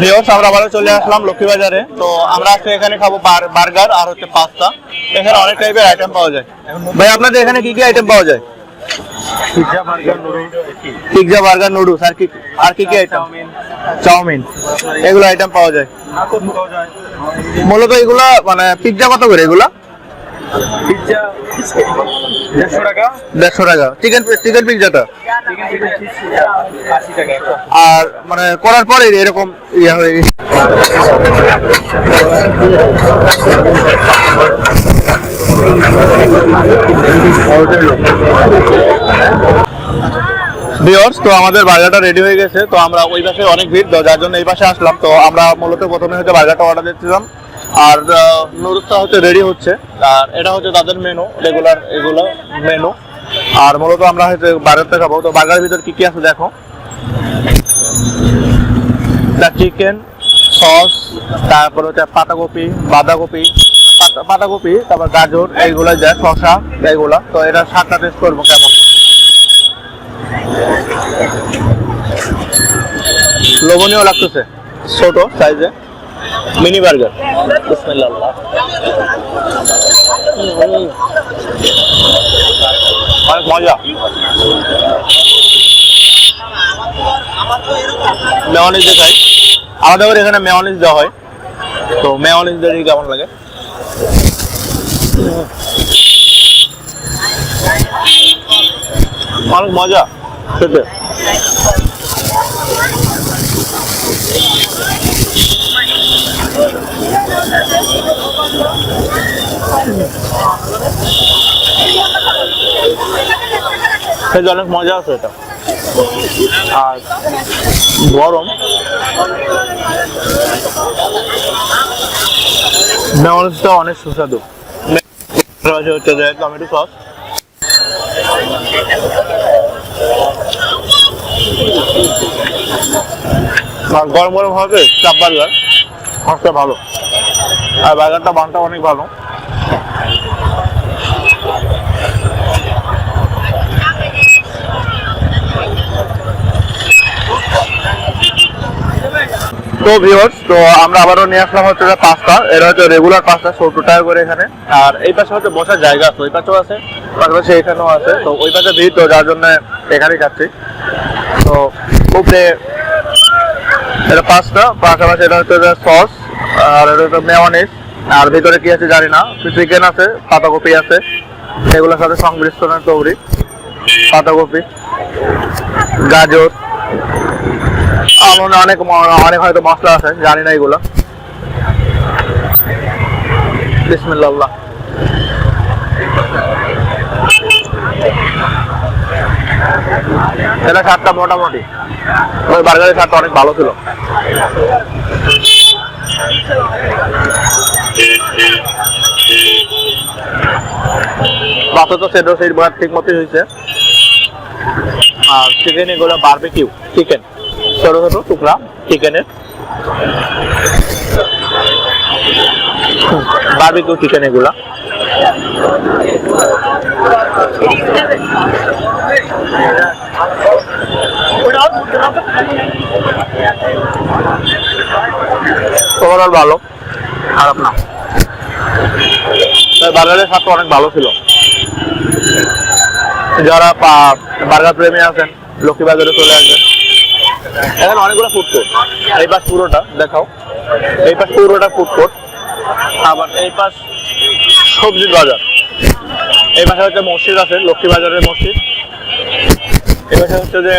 Viewers আমরা আবারও চলে আসলাম লক্ষ্মীবাজারে। তো আমরা আজকে এখানে খাব বার্গার আর হচ্ছে পাস্তা। এখানে অনেক টাইপের আইটেম পাওয়া যায়। ভাই আপনাদের এখানে কি কি আইটেম পাওয়া যায়? পিৎজা বার্গার নুডলস আর কি আর কি কি আইটেম চাউমিন এগুলো আইটেম পাওয়া যায়। মূলত এগুলা মানে পিৎজা কত করে এগুলা? দেড়শো টাকা। চিকেন চিকেন পিৎজাটা আর মানে করার পরে এরকম ইয়ে হয়ে গেছে। তো আমাদের বার্গারটা রেডি হয়ে গেছে, তো আমরা ওই পাশে অনেক ভিড় যার জন্য এই পাশে আসলাম। তো আমরা মূলত প্রথমে হচ্ছে বার্গারটা অর্ডার দিচ্ছিলাম। আর নুডলসটা হচ্ছে রেডি হচ্ছে। আর এটা হচ্ছে তাদের মেনু রেগুলার এগুলো মেনু আর মূলত আমরা হচ্ছে বার্গারটা খাব। তো বার্গারের ভিতর কি কি আছে দেখো? দা চিকেন, সস, তারপর হচ্ছে পাতাকপি, বাঁধাকপি, পাতা- পাতাকপি, তারপর গাজর এইগুলো যায় শসা, এইগুলা। তো এটা সাতটা টেস্ট করব কেমন? লোভনীয় লাগতেছে, ছোট সাইজে মিনি বার্গার। বিসমিল্লাহ। অনেক মজা। মেয়নিজ দেখাই। আলাদা করে এখানে মেয়নিজ দেওয়া হয়। তো মেয়নিজ দিয়ে কেমন লাগে? অনেক মজা। খেতে। খেতে অনেক মজা আছে এটা। আর গরম। মেয়নিজটা অনেক সুস্বাদু। রয়েছে হচ্ছে যে টমেটো সস। আর গরম গরম হবে, চাপ বার্গার ভালো। আর বার্গারটা বানটা অনেক ভালো। তো ভিউয়ার্স তো আমরা আবারও নিয়ে আসলাম হচ্ছে পাস্তা। এটা হচ্ছে রেগুলার পাস্তা, সত্তর টাকা করে এখানে। আর এই পাশে হচ্ছে বসার জায়গা আছে, ওই পাশেও আছে, পাশাপাশি এখানেও আছে। তো ওই পাশে ভিড় তো, যার জন্য এখানেই খাচ্ছি তো উপরে এটা পাস্তা, পাশাপাশি এটা হচ্ছে সস আর এটা হচ্ছে মেয়নিজ আর ভিতরে কি আছে জানি না চিকেন আছে, পাতাকপি আছে। এগুলোর সাথে সংমিশ্রণের তৈরি, পাতাকপি, গাজর। আমার অনেক অনেক হয়তো মশলা আছে, জানি না এগুলো। বিসমিল্লাহ। এটা স্বাদটা মোটামুটি। ওই বার্গারের স্বাদটা অনেক ভালো ছিল। বাসা তো সেটা সেই বার ঠিক মতোই হয়েছে। আর চিকেন এগুলো বারবিকিউ চিকেন ছোট ছোট টুকরা চিকেনের। বারবিকিউ চিকেন এগুলা। ওভারঅল ভালো, খারাপ না। বার্গারের স্বাদটা অনেক ভালো ছিল। যারা বার্গার প্রেমী আছেন লক্ষ্মী বাজারে চলে আসবেন। এখানে অনেকগুলো ফুড কোর্ট এই পাশ পুরোটা, দেখাও। এই পাশ পুরোটা ফুড কোর্ট আবার এই পাশ সবজির বাজার। এই পাশে হচ্ছে মসজিদ আছে, লক্ষ্মী বাজারের মসজিদ। এই পাশে হচ্ছে যে,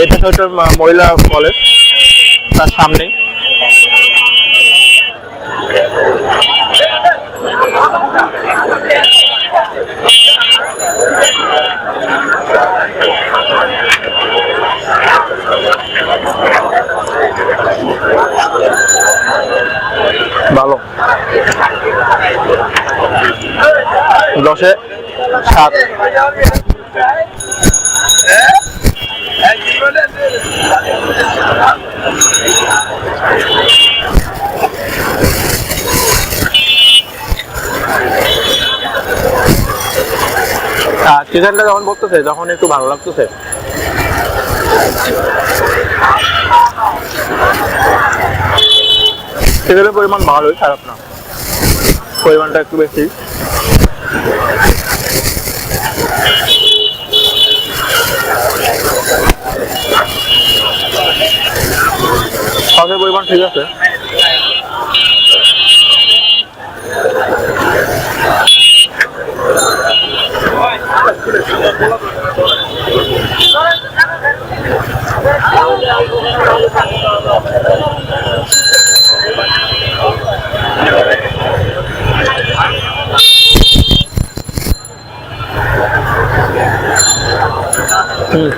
এই পাশে হচ্ছে মহিলা কলেজ তার সামনেই। ভালো। দশে সাত। চিকেনটা যখন বলতেছে তখন একটু ভালো লাগতেছে। চিকেনের পরিমাণ ভালোই খারাপ না। পরিমাণটা একটু বেশি। সসের পরিমাণ ঠিক আছে। হুম